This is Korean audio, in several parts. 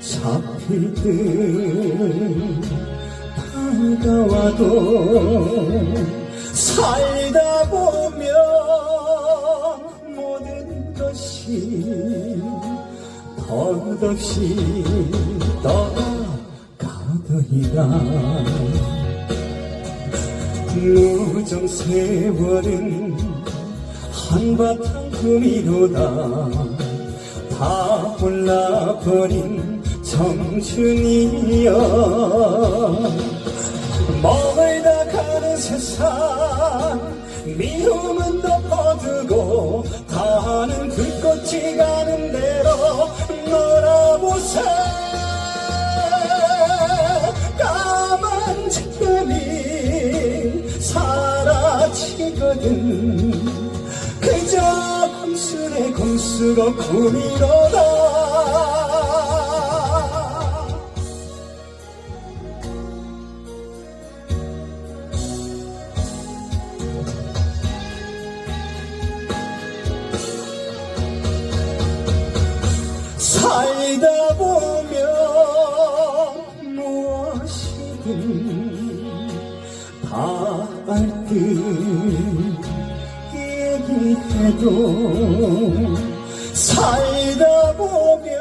잡힐 듯 다가와도 살다 보면 모든 것이 덧없이 떠가더이다. 무정 세월은 한바탕 꿈이로다 다 몰라버린 청춘이여. 멀다 가는 세상 미움은 덮어두고 다는 불꽃이 가는 대로 놀아보세. 까만 책감이 사라지거든 공수의 공수가 꿈이로다. 살다 보면 무엇이든 다 알 듯 얘기해도 살다 보면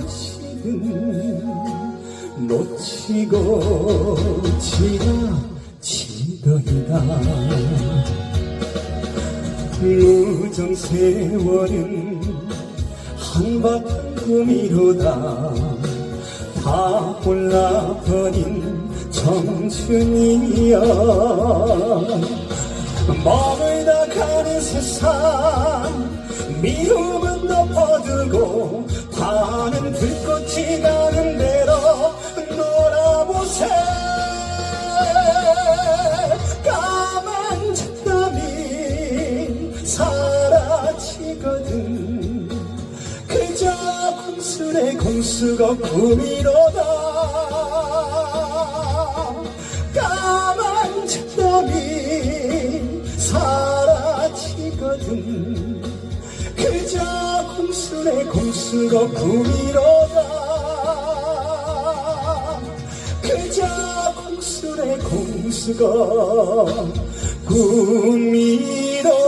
무엇이든 놓치고 지나치더이다. 무정 세월은 한바탕 꿈이로다. 다 몰라버린 청춘이여 미움은 덮어두고 다는 불꽃이 가는 대로 놀아보세. 까만 책감이 사라지거든. 그저 공수의 공수가 꿈이로다. 까만 책감이 사라지거든 공수의 공수가 꿈이로다. 그저 공수의 공수가 꿈이로다